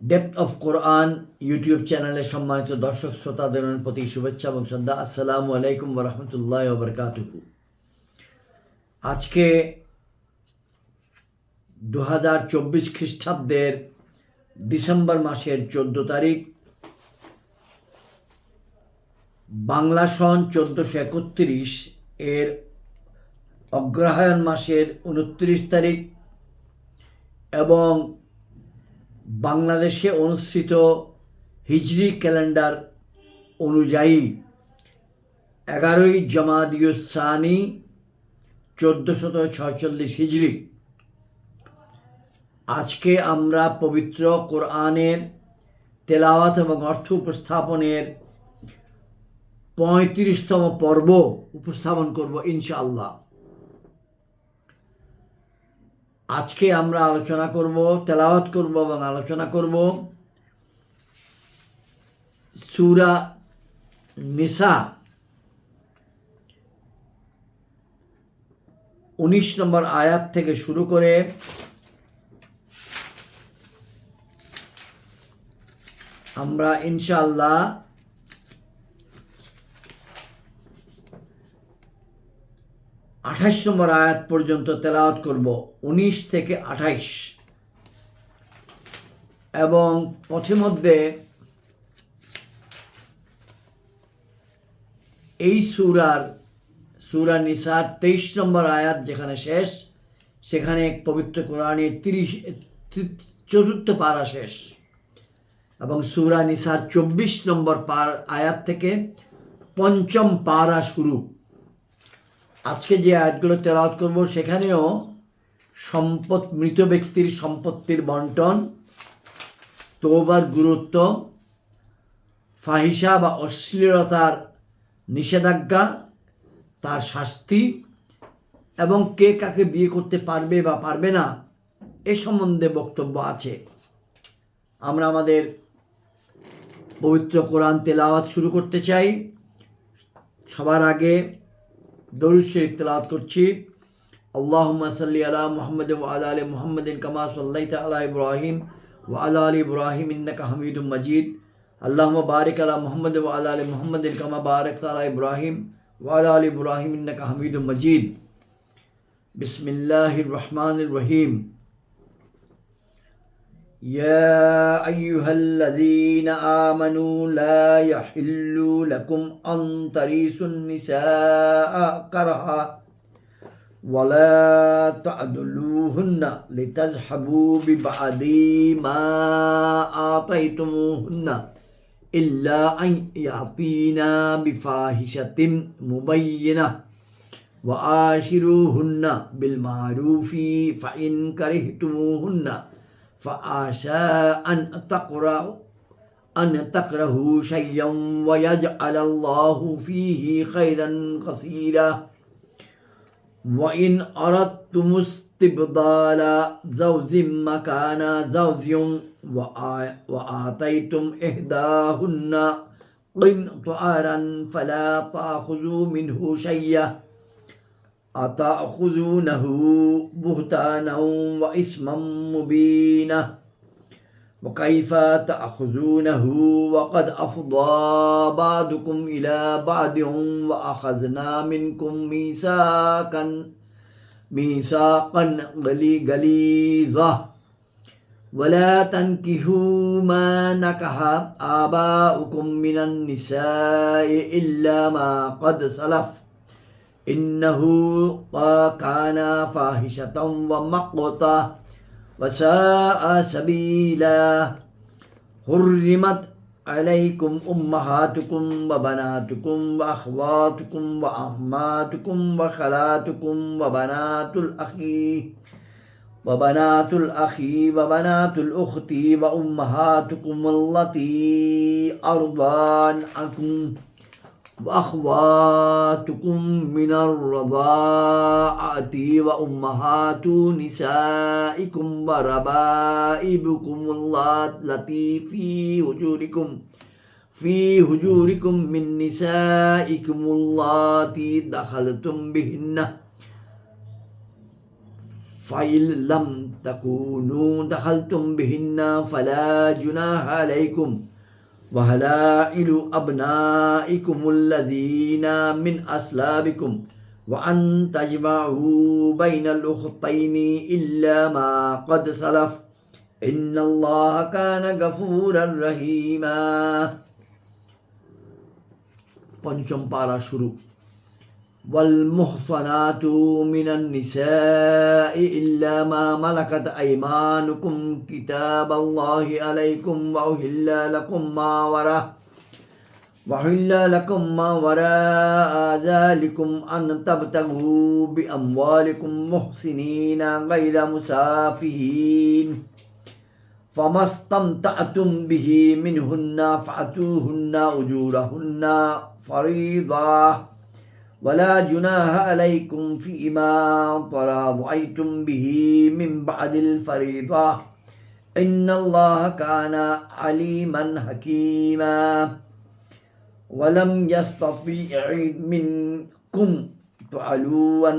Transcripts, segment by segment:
Depth of Quran YouTube চ্যানেলের সম্মানিত দর্শক শ্রোতাদের প্রতি শুভেচ্ছা এবং শ্রদ্ধা। আসসালামু আলাইকুম রহমতুল্লাহ বরকাতুহু। আজকে দু হাজার চব্বিশ খ্রিস্টাব্দের ডিসেম্বর মাসের চোদ্দ তারিখ, বাংলা সন চোদ্দোশো একত্রিশ এর অগ্রহায়ণ মাসের উনত্রিশ তারিখ এবং বাংলাদেশে অনুষ্ঠিত হিজরি ক্যালেন্ডার অনুযায়ী এগারোই জামাদিউসানি চোদ্দোশত ছয়চল্লিশ হিজরি। আজকে আমরা পবিত্র কোরআনের তেলাওয়াত এবং অর্থ উপস্থাপনের পঁয়ত্রিশতম পর্ব উপস্থাপন করব ইনশাআল্লাহ। আজকে আমরা আলোচনা করব, তেলাওয়াত করব এবং আলোচনা করব সুরা নিসা উনিশ নম্বর আয়াত থেকে শুরু করে আমরা ইনশাআল্লাহ আঠাইশ নম্বর আয়াত পর্যন্ত তেলাওয়াত করব, উনিশ থেকে আঠাইশ। এবং পথে মধ্যে এই সুরার, সুরা নিসার তেইশ নম্বর আয়াত যেখানে শেষ, সেখানে এক পবিত্র কোরআনের তিরিশ, চতুর্থ পারা শেষ। এবং সুরা নিসার চব্বিশ নম্বর পার, আয়াত থেকে পঞ্চম পারা শুরু। আজকে যে আয়াতগুলো তেলাওয়াত করব, সেখানেও সম্পদ, মৃত ব্যক্তির সম্পত্তির বন্টন তোবার গুরুত্ব ফাহিসা বা অশ্লীলতার নিষেধাজ্ঞা, তার শাস্তি এবং কে কাকে বিয়ে করতে পারবে বা পারবে না, এ সম্বন্ধে বক্তব্য আছে। আমরা আমাদের পবিত্র কোরআন তেলাওয়াত শুরু করতে চাই। সবার আগে দরুদ শরীফ তেলাওয়াত করছি আল্লাহুম্মা সাল্লি আলা মুহাম্মদ ওয়া আলা আলি মুহাম্মাদিন কামা সাল্লাইতা আলা ইব্রাহিম ওয়া আলা আলি ইব্রাহিম ইন্নাকা হামিদুম মাজিদ আল্লাহুম্মা বারিক আলা মুহাম্মদ ওয়া আলা আলি মুহাম্মাদিন কামা বারাকতা আলা ইব্রাহিম ওয়া আলা আলি ইব্রাহিম ইন্নাকা হামিদুম মাজিদ বিসমিল্লাহির রহমানির রহিম يا أيها الذين آمنوا لا يحل لكم أن ترثوا النساء كرها ولا تعدلوهن لتذهبوا ببعض ما آتيتموهن إلا أن يأتينا بفاحشة مبينة وآشروهن بالمعروف فإن كرهتموهن فعسى أن تقرأ أن تكرهوا شيئا ويجعل الله فيه خيرا كثيرا وإن أردتم استبدال زوج مكان زوج وآتيتم إحداهن قنطارا فلا تأخذوا منه شيئا. أتأخذونه بهتانا وإثما مبينا؟ وكيف تأخذونه وقد أفضى بعضكم إلى بعض وأخذنا منكم ميثاقا ميثاقا غليظا ولا تنكحوا ما نكح آباؤكم من النساء إلا ما قد سلف. إنه كان فاحشة ومقتا وساء سبيلا. حرمت عليكم أمهاتكم وبناتكم وأخواتكم وأماتكم وخالاتكم وبنات الأخي وبنات الأخ وبنات الأخت وأمهاتكم التي أرضانكم وأخواتكم من الرضاعة وأمهات نسائكم وربائبكم التي في وجوركم في هجوركم من نسائكم اللاتي دخلتم بهن. فإن لم تكونوا دخلتم بهن فلا جناح عليكم. وهلائل أبنائكم الذين من أصلابكم وأن تجمعوا بين الأختين إلا ما قد سلف إن الله كان غفورا رحيما পঞ্চম পারা শুরু والمحصنات من النساء إلا ما ملكت أيمانكم كتاب الله عليكم وأهل لكم ما وراء وحل لكم ما وراء ذلكم أن تبتغوا بأموالكم محسنين غير مسافهين فما استمتعتم به منهن فأتوهن أجورهن فريضة ولا جناح عليكم فيما تراضيتم به من بعد الفريضة. إن الله كان عليما حكيما. ولم يستطيع منكم تعلوا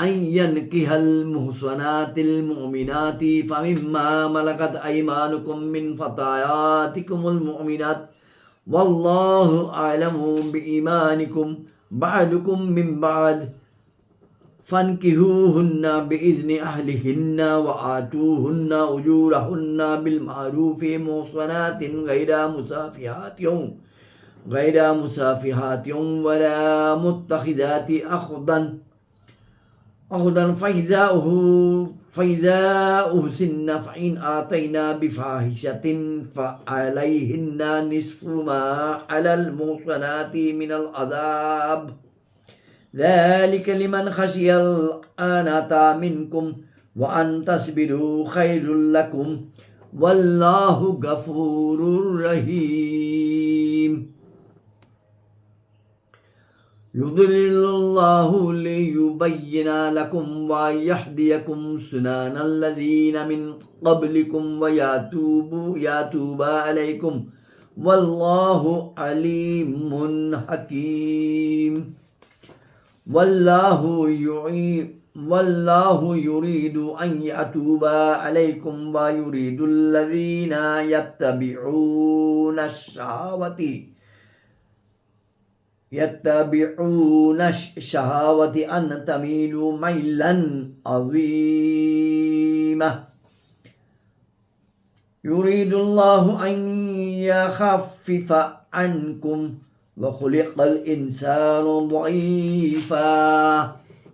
أن ينكح المحصنات المؤمنات فمما ملكت أيمانكم من فتياتكم المؤمنات والله أعلم بإيمانكم بعدكم من بعد. فانكهوهن بإذن أهلهن وآتوهن أجورهن بالمعروف محصنات غير مسافحات غير مسافحات ولا متخذات أخضا أخذا فإذاؤه فإذا أحسن فإن آتينا بفاحشة فعليهن نصف ما على المحصنات من العذاب. ذلك لمن خشي الآنة منكم وأن تصبروا خير لكم والله غفور رحيم. يضلل الله ليبين لكم ويهديكم سنان الذين من قبلكم ويتوب يتوب عليكم. والله عليم حكيم. والله يعيب والله يريد أن يتوب عليكم ويريد الذين يتبعون الشهوات يتبعون الشهوات أن تميلوا ميلا عظيما يريد الله أن يخفف عنكم وخلق الإنسان ضعيفا.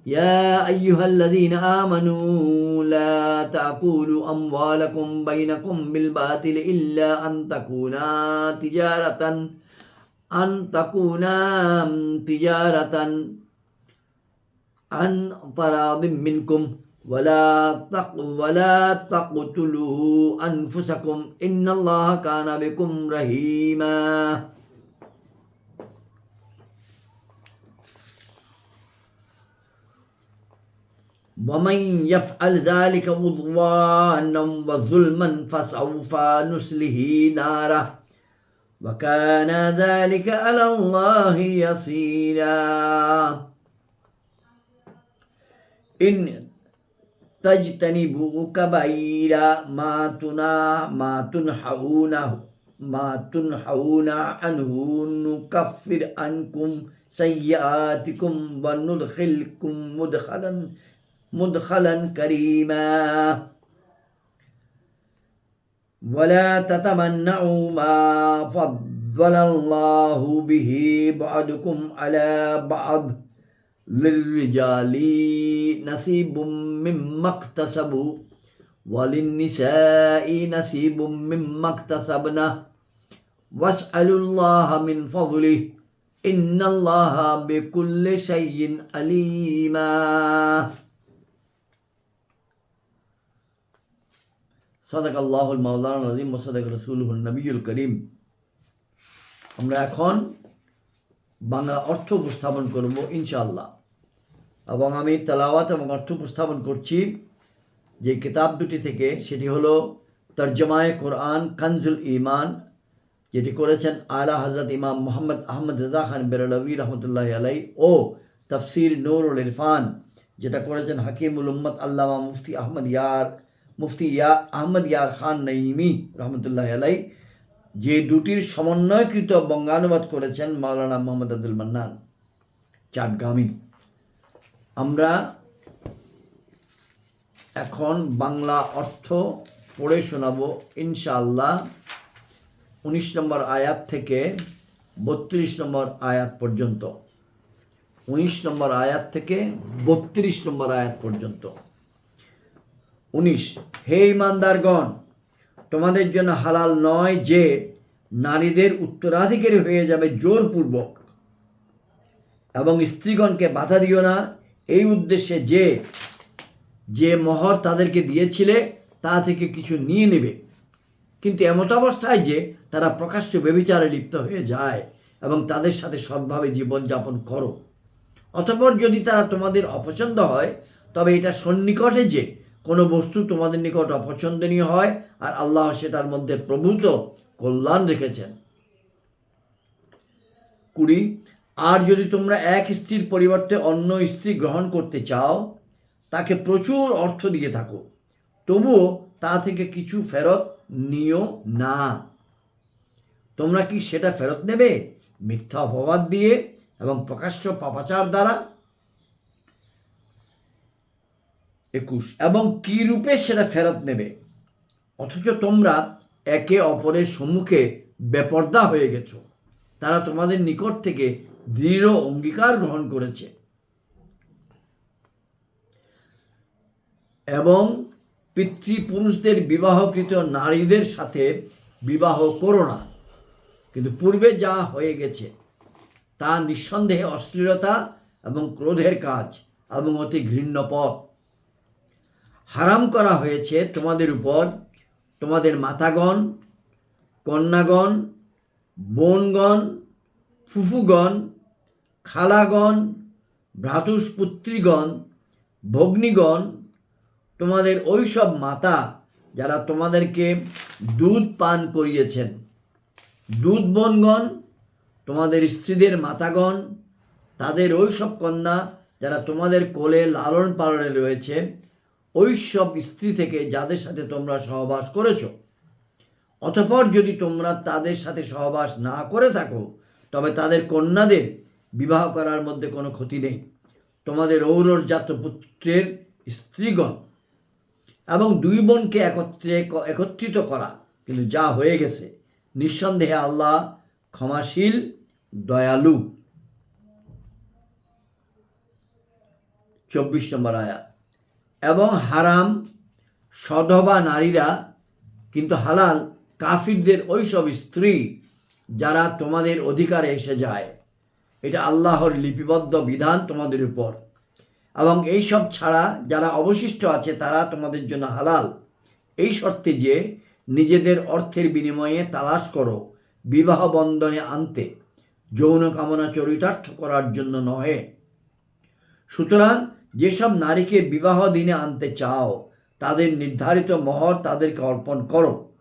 يا أيها الذين آمنوا لا تأكلوا أموالكم بينكم بالباطل إلا أن تكونا تجارة أن تكون تجارة عن تراض منكم ولا تق ولا تقتلوا أنفسكم إن الله كان بكم رحيما. ومن يفعل ذلك عدوانا وظلما فسوف نسله ناره وكان ذلك على الله يسيرا. إن تجتنبوا كبير ما تنا ما تنحون ما تنحون عنه نكفر عنكم سيئاتكم وندخلكم مدخلا مدخلا كريما. ولا تتمنعوا ما فضل الله به بعضكم على بعض للرجال نصيب مما اكتسبوا وللنساء نصيب مما اكتسبنا. واسألوا الله من فضله. إن الله بكل شيء عليما সদাক আল্লাহুল মাওলানা নাজিম মোসাদাক রসুলহুল নবীল করিম। আমরা এখন বাংলা অর্থ উপস্থাপন করব ইনশাআল্লাহ। এবং আমি তালাওয়াত এবং অর্থ উপস্থাপন করছি যে কিতাব দুটি থেকে, সেটি হলো তর্জমায় কোরআন কানজুল ইমান যেটি করেছেন আলা হজরত ইমাম মোহাম্মদ আহমদ রাজা খান বেরলভি রহমতুল্লাহ আলাই ও তফসির নূরুল ইরফান, যেটা করেছেন হাকিমুল উম্মদ আল্লামা মুফতি আহমদ ইয়ার মুফতি ইয়া আহমদ ইয়ার খান নঈমি রহমতুল্লাহ আলাই যে দুটির সমন্বয়কৃত বঙ্গানুবাদ করেছেন মাওলানা মোহাম্মদ আব্দুল মান্নান, চাটগামি। আমরা এখন বাংলা অর্থ পড়ে শোনাবো ইনশাআল্লাহ উনিশ নম্বর আয়াত থেকে বত্রিশ নম্বর আয়াত পর্যন্ত। উনিশ নম্বর আয়াত থেকে বত্রিশ নম্বর আয়াত পর্যন্ত। উনিশ। হে ইমানদারগণ, তোমাদের জন্য হালাল নয় যে নারীদের উত্তরাধিকারী হয়ে যাবে জোরপূর্বক। এবং স্ত্রীগণকে বাধা দিও না। এই উদ্দেশ্যে যে যে মহর তাদেরকে দিয়েছিলে, তা থেকে কিছু নিয়ে নেবে। কিন্তু এমত অবস্থায় যে তারা প্রকাশ্য বেবিচারে লিপ্ত হয়ে যায় এবং তাদের সাথে সৎভাবে জীবনযাপন করো। অতঃপর যদি তারা তোমাদের অপছন্দ হয়, তবে এটা সন্নিকটে যে কোনো বস্তু তোমাদের নিকট অপছন্দনীয় হয় আর আল্লাহ সেটার মধ্যে প্রভূত কল্যাণ রেখেছেন। কুড়ি, আর যদি তোমরা এক স্ত্রীর পরিবর্তে অন্য স্ত্রী গ্রহণ করতে চাও, তাকে প্রচুর অর্থ দিয়ে থাকো, তবুও তা থেকে কিছু ফেরত নিও না। তোমরা কি সেটা ফেরত নেবে? মিথ্যা অপবাদ দিয়ে এবং প্রকাশ্য পাপাচার দ্বারা একুশ। এবং কী রূপে সেটা ফেরত নেবে? অথচ তোমরা একে অপরের সম্মুখে বেপর্দা হয়ে গেছো। তারা তোমাদের নিকট থেকে দৃঢ় অঙ্গীকার গ্রহণ করেছে। এবং পিতৃপুরুষদের বিবাহকৃত নারীদের সাথে বিবাহ করো না। কিন্তু পূর্বে যা হয়ে গেছে, তা নিঃসন্দেহে অশ্লীলতা এবং ক্রোধের কাজ এবং অতি ঘৃণ্য পথ হারাম করা হয়েছে তোমাদের উপর, তোমাদের মাতাগণ, কন্যাগণ, বোনগণ, ফুফুগণ, খালাগণ, ভ্রাতুষ্পুত্রীগণ, ভগ্নীগণ, তোমাদের ওই সব মাতা যারা তোমাদেরকে দুধ পান করিয়েছেন। দুধ বোনগণ, তোমাদের স্ত্রীদের মাতাগণ, তাদের ওই সব কন্যা যারা তোমাদের কোলে লালন পালনে রয়েছে ওই সব স্ত্রী থেকে যাদের সাথে তোমরা সহবাস করেছ। অতপর যদি তোমরা তাদের সাথে সহবাস না করে থাকো, তবে তাদের কন্যাদের বিবাহ করার মধ্যে কোনো ক্ষতি নেই। তোমাদের ঔরসজাত পুত্রের স্ত্রীগণ এবং দুই বোনকে একত্রে একত্রিত করা। কিন্তু যা হয়ে গেছে, নিঃসন্দেহে আল্লাহ ক্ষমাশীল, দয়ালু। চব্বিশ নম্বর আয়াত। এবং হারাম সধবা নারীরা, কিন্তু হালাল কাফিরদের ওই সব স্ত্রী যারা তোমাদের অধিকারে এসে যায়। এটা আল্লাহর লিপিবদ্ধ বিধান তোমাদের উপর। এবং এই সব ছাড়া যারা অবশিষ্ট আছে, তারা তোমাদের জন্য হালাল। এই শর্তে যে নিজেদের অর্থের বিনিময়ে তালাশ করো, বিবাহ বন্ধনে আনতে। যৌন কামনা চরিতার্থ করার জন্য নহে। সুতরাং যেসব নারীকে বিবাহ দিনে আনতে চাও, তাদের নির্ধারিত মহর তাদেরকে অর্পণ করো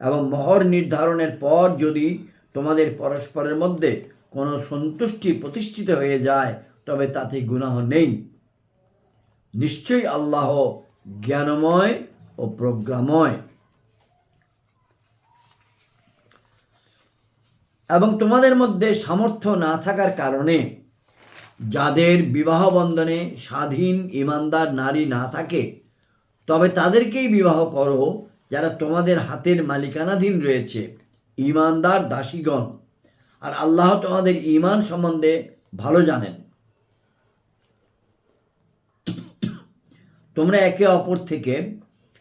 এবং মহর নির্ধারণের পর যদি তোমাদের পরস্পরের মধ্যে কোনো সন্তুষ্টি প্রতিষ্ঠিত হয়ে যায়, তবে তাতে গুনাহ নেই। নিশ্চয়ই আল্লাহ জ্ঞানময় ও প্রজ্ঞাময়। এবং তোমাদের মধ্যে সামর্থ্য না থাকার কারণে যাদের বিবাহ বন্ধনে স্বাধীন ইমানদার নারী না থাকে, তবে তাদেরকেই বিবাহ করো যারা তোমাদের হাতের মালিকানাধীন রয়েছে, ইমানদার দাসীগণ। আর আল্লাহ তোমাদের ইমান সম্বন্ধে ভালো জানেন। তোমরা একে অপর থেকে,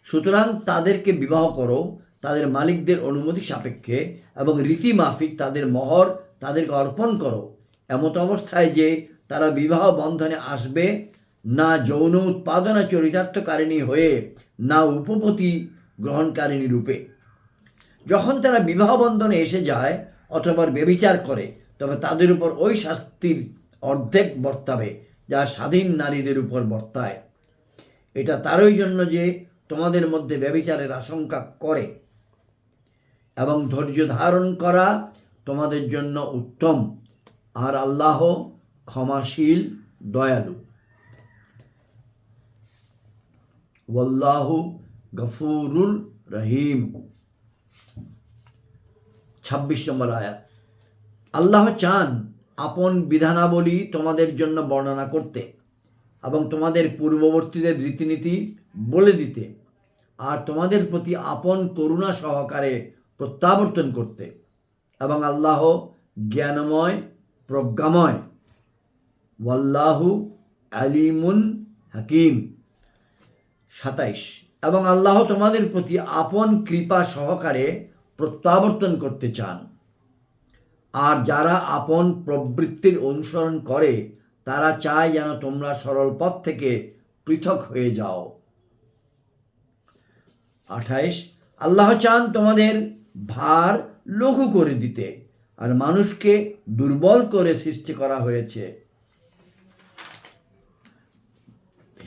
সুতরাং তাদেরকে বিবাহ করো, তাদের মালিকদের অনুমতি সাপেক্ষে এবং রীতি মাফিক তাদের মহর তাদেরকে অর্পণ করো। এমত অবস্থায় যে তারা বিবাহ বন্ধনে আসবে, না যৌন উৎপাদনা চরিতার্থকারিণী হয়ে, না উপপতি গ্রহণকারিণী রূপে। যখন তারা বিবাহ বন্ধনে এসে যায়, অথবা বেবিচার করে, তবে তাদের উপর ওই শাস্তির অর্ধেক বর্তাবে, যা স্বাধীন নারীদের উপর বর্তায়। এটা তারই জন্য যে তোমাদের মধ্যে ব্যবিচারের আশঙ্কা করে এবং ধৈর্য ধারণ করা তোমাদের জন্য উত্তম। আর আল্লাহ ক্ষমাশীল, দয়ালু। ওয়াল্লাহু গফুরুল রহিম। ছাব্বিশ নম্বর আয়াত। আল্লাহ চান আপন বিধানাবলী তোমাদের জন্য বর্ণনা করতে এবং তোমাদের পূর্ববর্তীদের রীতিনীতি বলে দিতে আর তোমাদের প্রতি আপন করুণা সহকারে প্রত্যাবর্তন করতে এবং আল্লাহ জ্ঞানময়, প্রজ্ঞাময় ওয়াল্লাহু আলিমুন হাকিম। সাতাইশ। এবং আল্লাহ তোমাদের প্রতি আপন কৃপা সহকারে প্রত্যাবর্তন করতে চান। আর যারা আপন প্রবৃত্তির অনুসরণ করে, তারা চায় যেন তোমরা সরল পথ থেকে পৃথক হয়ে যাও। আঠাইশ। আল্লাহ চান তোমাদের ভার লঘু করে দিতে। আর মানুষকে দুর্বল করে সৃষ্টি করা হয়েছে।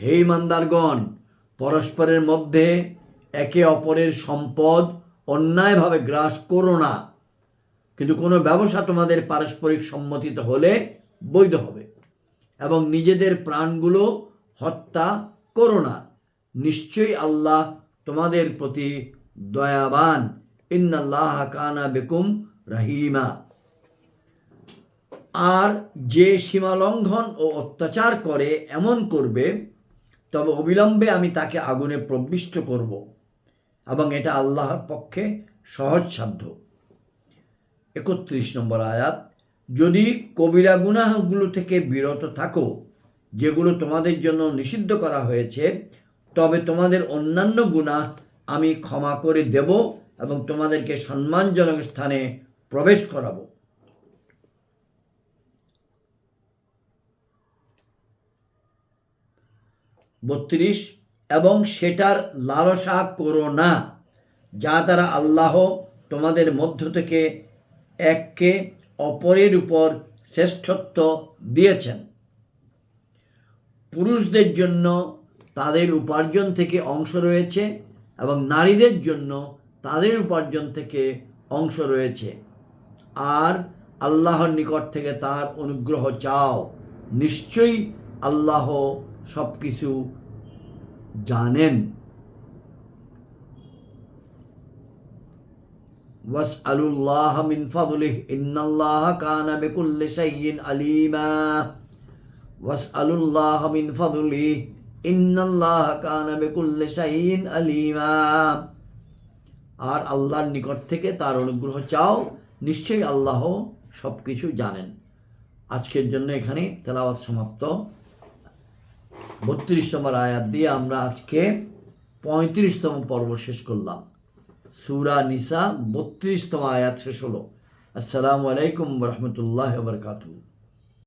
হে ইমানদারগণ, পরস্পরের মধ্যে একে অপরের সম্পদ অন্যায়ভাবে গ্রাস করো না। কিন্তু কোনো ব্যবসা তোমাদের পারস্পরিক সম্মতিত হলে বৈধ হবে এবং নিজেদের প্রাণগুলো হত্যা করো না। নিশ্চয়ই আল্লাহ তোমাদের প্রতি দয়াবান। ইন্নাল্লাহ কানা বেকুম রাহিমা। আর যে সীমালঙ্ঘন ও অত্যাচার করে, এমন করবে তবে অবিলম্বে আমি তাকে আগুনে প্রবিষ্ট করব এবং এটা আল্লাহর পক্ষে সহজসাধ্য একত্রিশ নম্বর আয়াত, যদি কবিরা গুনাহগুলো থেকে বিরত থাকো, যেগুলো তোমাদের জন্য নিষিদ্ধ করা হয়েছে, তবে তোমাদের অন্যান্য গুনাহ আমি ক্ষমা করে দেব এবং তোমাদেরকে সম্মানজনক স্থানে প্রবেশ করাবো। বত্রিশ, এবং সেটার লালসা করো না, যা দ্বারা আল্লাহ তোমাদের মধ্য থেকে এককে অপরের উপর শ্রেষ্ঠত্ব দিয়েছেন। পুরুষদের জন্য তাদের উপার্জন থেকে অংশ রয়েছে, এবং নারীদের জন্য তাদের উপার্জন থেকে অংশ রয়েছে। আর আল্লাহর নিকট থেকে তার অনুগ্রহ চাও, নিশ্চয়ই আল্লাহ সব কিছু জানেন। ওয়াসআলুল্লাহ মিন ফাদলিহ, ইন্নাল্লাহ কানা বিকুল্লি শাইইন আলিমা। ওয়াসআলুল্লাহ মিন ফাদলিহ, ইন্নাল্লাহ কানা বিকুল্লি শাইইন আলিমা। আর আল্লাহর নিকট থেকে তার অনুগ্রহ চাও, নিশ্চয়ই আল্লাহ সব কিছু জানেন। আজকের জন্য এখানে তেলাওয়াত সমাপ্ত। বত্রিশ নম্বর আয়াত দিয়ে আমরা আজকে পঁয়ত্রিশতম পর্ব শেষ করলাম। সুরা নিসা বত্রিশতম আয়াত শেষ হলো। আসসালামু আলাইকুম রহমতুল্লাহ বরকাতু